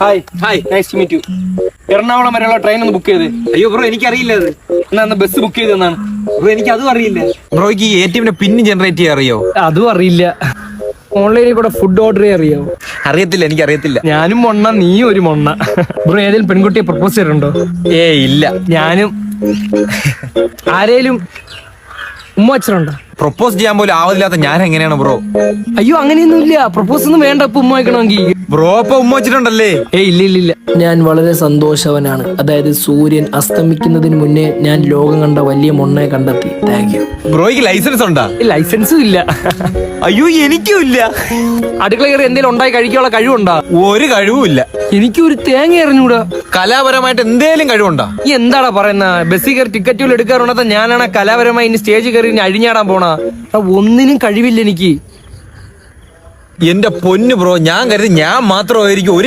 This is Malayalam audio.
Hi hi nice to meet you Ernakulam വരെയുള്ള ട്രെയിൻ ഒന്ന് ബുക്ക് ചെയ്ത്. അയ്യോ ബ്രോ എനിക്കറിയില്ല അത്. എന്നാ ബസ് ബുക്ക് ചെയ്തെന്നാണ് ബ്രോ എനിക്ക് അതും അറിയില്ല. ബ്രോയ്ക്ക് ഈ എ ടി എമ്മിന്റെ പിന്ന് ജനറേറ്റ് ചെയ്യാൻ അറിയോ? അതും അറിയില്ല. ഓൺലൈനിൽ കൂടെ ഫുഡ് ഓർഡർ ചെയ്യാൻ അറിയോ? അറിയത്തില്ല എനിക്ക് അറിയത്തില്ല. ഞാനും മൊണ്ണ നീ ഒരു മൊണ്ണ. ബ്രോ ഏതെങ്കിലും പെൺകുട്ടിയെ പ്രപ്പോസ് ചെയ്തിട്ടുണ്ടോ? ഏ ഇല്ല. ഞാനും. ആരേലും ഉമ്മ വെച്ചിട്ടുണ്ടോ പ്രൊപ്പോസ് ചെയ്യാൻ പോലും ആവതില്ലാത്ത ഞാൻ എങ്ങനെയാണ് ബ്രോ അയ്യോ അങ്ങനെയൊന്നും ഇല്ല പ്രപ്പോസ് ഒന്നും വേണ്ട ഇപ്പൊ ഉമ്മ ബ്രോ ഇപ്പൊ ഉമ്മ വെച്ചിട്ടുണ്ടല്ലേ? ഏ ഇല്ല ഇല്ല ഇല്ല. ഞാൻ വളരെ സന്തോഷവനാണ്. അതായത് സൂര്യൻ അസ്തമിക്കുന്നതിന് മുന്നേ ഞാൻ ലോകം കണ്ട വലിയ മൊണ്ണെ കണ്ടെത്തി. താങ്ക് യു ബ്രോയ്ക്ക് ലൈസൻസ് ഉണ്ടാ? ലൈസൻസും ഇല്ല. അയ്യോ എനിക്കും ഇല്ല. അടുക്കള കയറി എന്തെങ്കിലും ഉണ്ടായി കഴിക്കാനുള്ള കഴിവുണ്ടാ? ഒരു കഴിവും ഇല്ല. എനിക്ക് ഒരു തേങ്ങ എറിഞ്ഞൂടാ. കലാപരമായിട്ട് എന്തേലും കഴിവുണ്ടാ? ഈ എന്താടാ പറയുന്ന? ബസ്സിൽ കയറി ടിക്കറ്റുകൾ എടുക്കാറുണ്ടാ ഞാനാണ് കലാപരമായി ഇനി സ്റ്റേജ് കയറി ഇനി അഴിഞ്ഞാടാൻ പോണ ഒന്നിനും കഴിവില്ല എനിക്ക്. എന്റെ പൊന്നു ബ്രോ ഞാൻ കരുതി ഞാൻ മാത്രമായിരിക്കും ഒരു